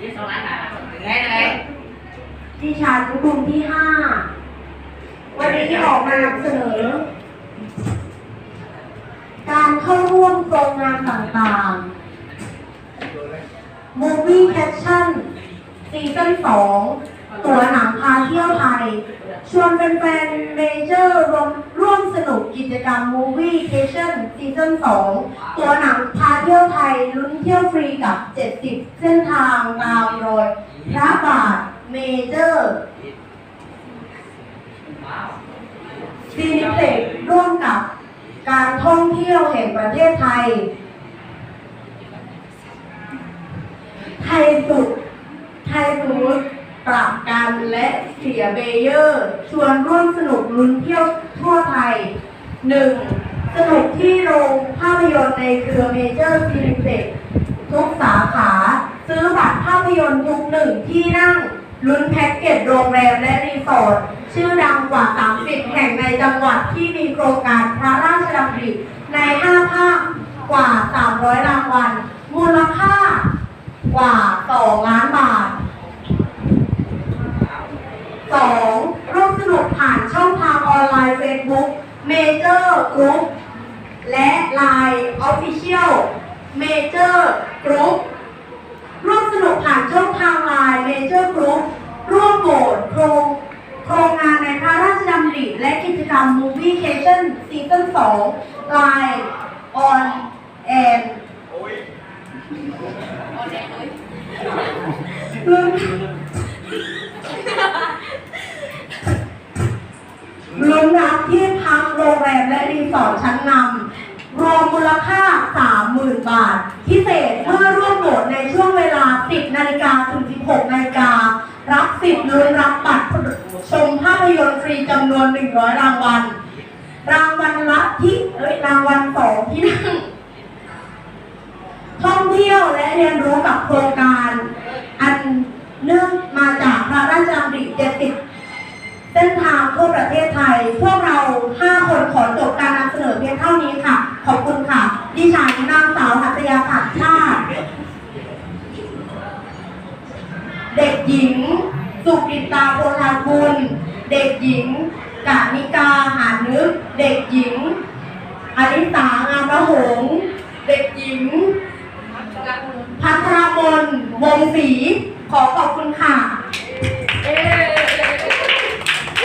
ยี่สองล้านบาทได้เลยดิฉันกลุ่มที่ห้า วันนี้ออกมานำเสนอ การเข้าร่วมโครงงานต่างๆ Movie Action ซีซั่นสอง ตัวหนังพาเที่ยวไทย ชวนแฟนๆเมเจอร์รวมร่วมสนุกกิจกรรม Movie Passion ซีซั่น2ตัวหนังพาเที่ยวไทยลุ้นเที่ยวฟรีกับ 70 เส้นทางตามรอยพระบาทเมเจอร์ซีนิเพล็กร่วมกับการท่องเที่ยวแห่งประเทศไทย ไทยสุดไทยฟูด ปรับกันและเสียเบเยอร์ ชวนร่วมสนุกลุ้นเที่ยวทั่วไทย 1. สนุกที่โรงภาพยนตร์ในเครือเมเจอร์ซีนิเพ็กทุกสาขา ซื้อบัตรภาพยนตร์ทุกหนึ่งที่นั่งลุ้นแพ็กเกจโรงแรมและรีสอร์ทชื่อดังกว่า 30 แห่งในจังหวัดที่มีโครงการพระราชดำริใน 5 ภาคกว่า 300 รางวัล มูลค่ากว่า 2 ล้านบาท 2. ร่วมสนุกผ่านช่ องทางออนไลน์ Facebook Major Group และ Line Official Major Group ร่วมสนุกผ่านช่องทาง Line Major Group ร่วมโหวตโครงโครงงานในพระราชดำริและกิจกรรม Movie Cation Season 2 Line on and ลุ้นลุ้ นรับที่พักโรงแรมและรีสอร์ทชั้นนำรวมมูลค่า 30,000 บาท พิเศษเมื่อร่วมโหวตในช่วงเวลา 10 นาฬิกาถึง 16 นาฬิการับสิทธิ์ลุ้นรับบัตรชมภาพยนตร์ฟรีจำนวน 100 รางวัล รางวัลละที่เอ้ยรางวัลสองที่นั่งท่องเที่ยวและเรียนรู้กับโครงการ ทั่วประเทศไทย พวกเรา 5 คนขอจบการนำเสนอเพียงเท่านี้ค่ะ ขอบคุณค่ะ ดิฉันนางสาวหัตยาผัดชาติเด็กหญิง สุกิตาโพลาคุณ เด็กหญิงกานิกาหานึก เด็กหญิงอนิสางามระหง เด็กหญิง พัทรมนวงศรีขอขอบคุณค่ะ